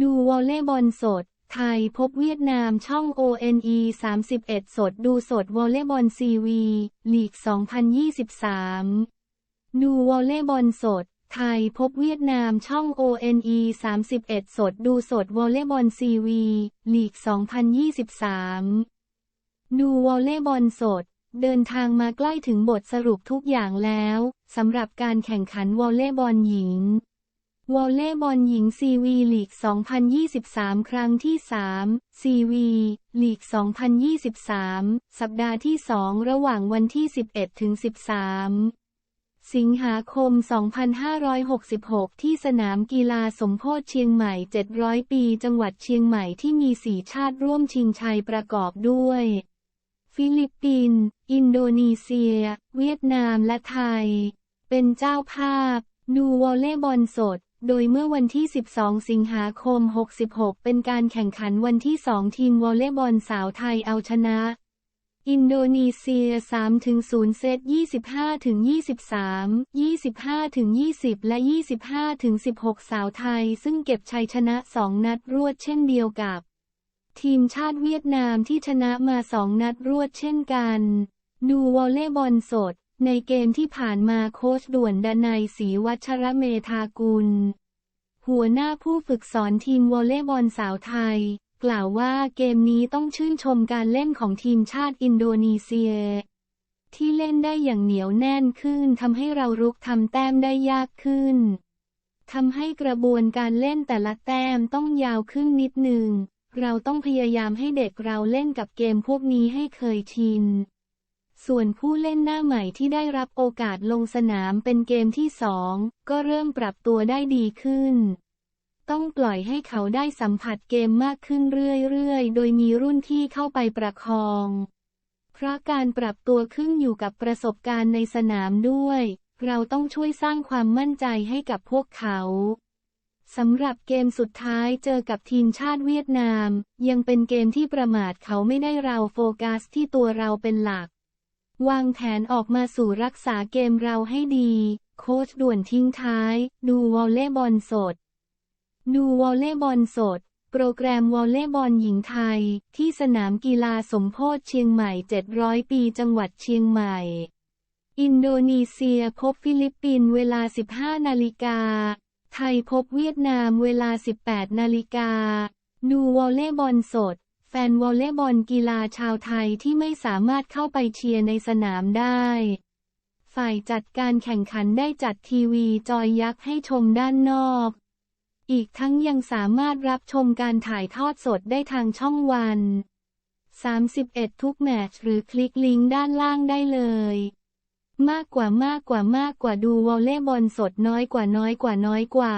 ดูวอลเลย์บอลสด ไทยพบเวียดนามช่อง ONE 31 สด ดูสดวอลเลย์บอลซีวีลีก 2023 ดูวอลเลย์บอลสด ไทยพบเวียดนามช่อง ONE 31 สด ดูสดวอลเลย์บอลซีวีลีก 2023 ดูวอลเลย์บอลสดเดินทางมาใกล้ถึงบทสรุปทุกอย่างแล้ว สำหรับการแข่งขันวอลเลย์บอลหญิง วอลเลย์บอลหญิงซีวีลีก 2023 ครั้งที่ 3 ซีวีลีก 2023 สัปดาห์ที่ 2 ระหว่างวันที่ 11 ถึง 13 สิงหาคม 2566 ที่สนามกีฬาสมโพธิเชียงใหม่ 700 ปี จังหวัดเชียงใหม่ที่มีสีชาติร่วมชิงชัยประกอบด้วย ฟิลิปปินส์ อินโดนีเซีย เวียดนาม และไทย เป็นเจ้าภาพดูวอลเลย์บอลสด โดยเมื่อวันที่ 12 สิงหาคม 66 เป็นการแข่งขันวันที่ 2 ทีมวอลเลย์บอลสาวไทยเอาชนะ อินโดนีเซีย 3-0 เซต 25-23 25-20 และ 25-16 สาวไทย ซึ่งเก็บชัยชนะ 2 นัดรวดเช่นเดียวกับ ทีมชาติเวียดนามที่ชนะมา 2 นัดรวดเช่นกัน ดูวอลเลย์บอลสด ในเกมที่ผ่านมาโค้ชด่วนดนัยศรีวัชรเมธากุล หัวหน้าผู้ฝึกสอนทีมวอลเลย์บอลสาวไทย กล่าวว่าเกมนี้ต้องชื่นชมการเล่นของทีมชาติอินโดนีเซีย ที่เล่นได้อย่างเหนียวแน่นขึ้นทำให้เรารุกทำแต้มได้ยากขึ้นทำให้กระบวนการเล่นแต่ละแต้มต้องยาวขึ้นนิดหนึ่ง เราต้องพยายามให้เด็กเราเล่นกับเกมพวกนี้ให้เคยชิน ส่วนผู้เล่นหน้าใหม่ที่ได้รับโอกาสลงสนามเป็นเกมที่สองก็เริ่มปรับตัวได้ดีขึ้น ต้องปล่อยให้เขาได้สัมผัสเกมมากขึ้นเรื่อยๆ โดยมีรุ่นที่เข้าไปประคอง เพราะการปรับตัวขึ้นอยู่กับประสบการณ์ในสนามด้วย เราต้องช่วยสร้างความมั่นใจให้กับพวกเขาสำหรับเกมสุดท้ายเจอกับทีมชาติเวียดนาม ยังเป็นเกมที่ประมาทเขาไม่ได้เราโฟกัสที่ตัวเราเป็นหลัก วางแผนออกมาสู่รักษาเกมเราให้ดี โค้ชด่วนทิ้งท้าย ดูวอลเลย์บอลสด ดูวอลเลย์บอลสด โปรแกรมวอลเลย์บอลหญิงไทย ที่สนามกีฬาสมโพธิเชียงใหม่ 700 ปีจังหวัดเชียงใหม่ อินโดนีเซียพบฟิลิปปินส์เวลา 15 นาฬิกา ไทยพบเวียดนามเวลา 18 นาฬิกา ดูวอลเลย์บอลสด แฟนวอลเลย์บอลกีฬาชาวไทยที่ไม่สามารถเข้าไปเชียร์ในสนามได้ ฝ่ายจัดการแข่งขันได้จัดทีวีจอยยักษ์ให้ชมด้านนอก อีกทั้งยังสามารถรับชมการถ่ายทอดสดได้ทางช่องวัน 31 ทุกแมตช์หรือคลิกลิงก์ด้านล่างได้เลย มากกว่ามากกว่ามากกว่าดูวอลเลย์บอลสดน้อยกว่าน้อยกว่าน้อยกว่า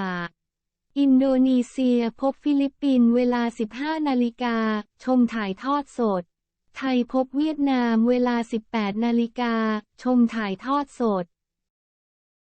อินโดนีเซียพบฟิลิปปินส์เวลา 15 นาฬิกา ชมถ่ายทอดสด ไทยพบเวียดนามเวลา 18 นาฬิกา ชมถ่ายทอดสด